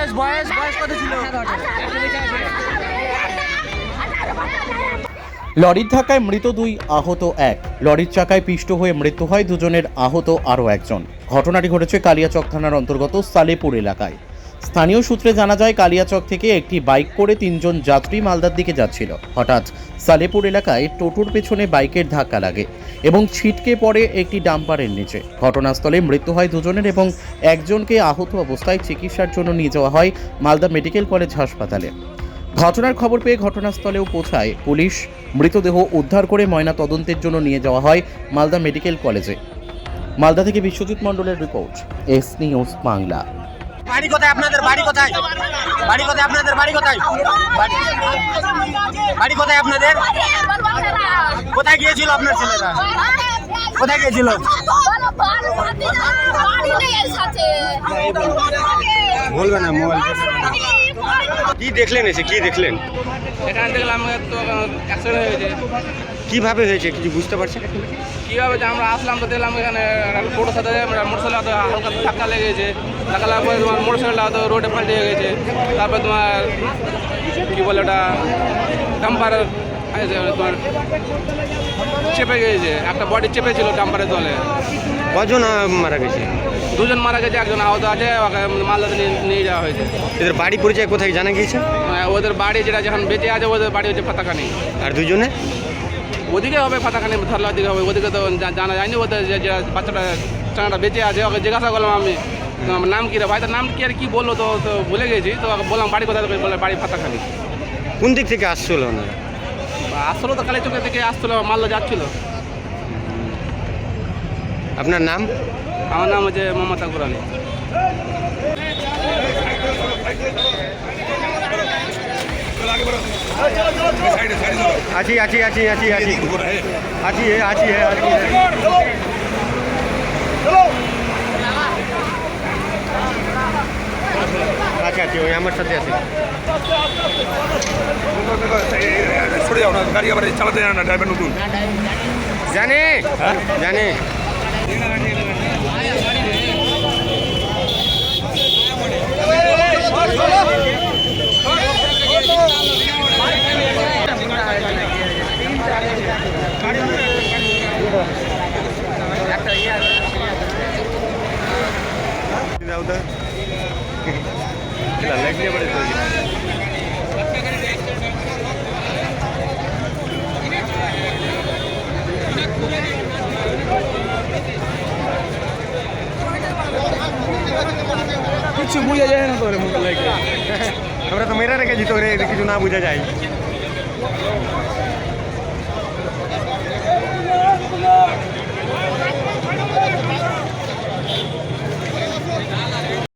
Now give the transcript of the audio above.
বয়স বয়স বয়স কত ছিল? লরির ধাক্কায় মৃত দুই আহত এক। লরির চাকায় পিষ্ট হয়ে মৃত্যু হয় দুজনের আহত আরও একজন। ঘটনাটি ঘটেছে কালিয়াচক থানার অন্তর্গত সালেপুর এলাকায়। স্থানীয় সূত্রে জানা যায়, কালিয়াচক থেকে একটি বাইক করে তিনজন যাত্রী মালদার দিকে যাচ্ছিল। হঠাৎ সালেপুর এলাকায় টোটোর পেছনে বাইকের ধাক্কা লাগে এবং ছিটকে পড়ে একটি ডাম্পারের নিচে। ঘটনাস্থলে মৃত্যু হয় দুজনের এবং একজনকে আহত অবস্থায় চিকিৎসার জন্য নিয়ে যাওয়া হয় মালদা মেডিকেল কলেজ হাসপাতালে। ঘটনার খবর পেয়ে ঘটনাস্থলেও পৌঁছায় পুলিশ। মৃতদেহ উদ্ধার করে ময়না তদন্তের জন্য নিয়ে যাওয়া হয় মালদা মেডিকেল কলেজে। মালদা থেকে বিশ্বজিৎ মণ্ডলের রিপোর্ট, এস নিউজ বাংলা। বাড়ি কোথায় আপনাদের? বাড়ি কোথায়? বাড়ি কোথায় আপনাদের? বাড়ি কোথায়? বাড়ি কোথায় আপনাদের? কোথায় গিয়েছিল আপনার ছেলেরা কোথায় গিয়েছিল? বলবে না, মোবাইল। কি দেখলেন এসে? কি দেখলেন? এখানে দেখলাম তো অ্যাক্সিডেন্ট হয়েছে। কীভাবে হয়েছে? কিছু বুঝতে পারছেন? কীভাবে যে আমরা আসলাম তো দেখলাম এখানে টোটোর সাথে মোটরসাইকেল হয়তো হালকা ধাক্কা লেগেছে ধাক্কা লাগার পরে তোমার মোটর মোটরসাইকেলটা হয়তো রোডে পাল্টে গেছে। তারপর তোমার কী বলে ওটা ডাম্পার তোমার চেপে গিয়েছে একটা বডি চেপে ছিল ডাম্পারের তলে। কজন মারা গেছে? দুজন মারা গেছে একজন আহত আছে মালদাতে নিয়ে যাওয়া হয়েছে। এদের বাড়ি পরিচয় কোথায় জানা গিয়েছে? ওদের বাড়ি যেটা যখন বেঁচে আছে ওদের বাড়ি হচ্ছে ফাতাকানি আর দুজনে? ওদিকে হবে ফাতাখানি ধরলার দিকে হবে ওদিকে তো জানা যায়নি ওদের যে বাচ্চাটা চানাটা বেঁচে আছে ওকে জিজ্ঞাসা করলাম আমি আমার নাম কী রে ভাই? তার নাম কি আর কি বলল তো তো ভুলে গেছি তো বললাম বাড়ি কোথায় বলে বাড়ি ফাতাখানি। কোন দিক থেকে আসছিল ওনারা? আসলো তো কালী চোখের থেকে আসছিল মালদা যাচ্ছিল। আপনার নাম? আমার নাম হচ্ছে মমতা কুরানি আছি আছি আছি আছি আছি। আছি এ, আছি এ, আছি। আচ্ছা আছি ওই আমার সাথে আছে। সরে যাও না গাড়ি আবার চালাতে জানে না ড্রাইভার জানে জানে। কিছু বুঝে যায় না তোর মুখে লাগে আমরা তো মেরা রেখেছি তো রে কিছু না বোঝা যায়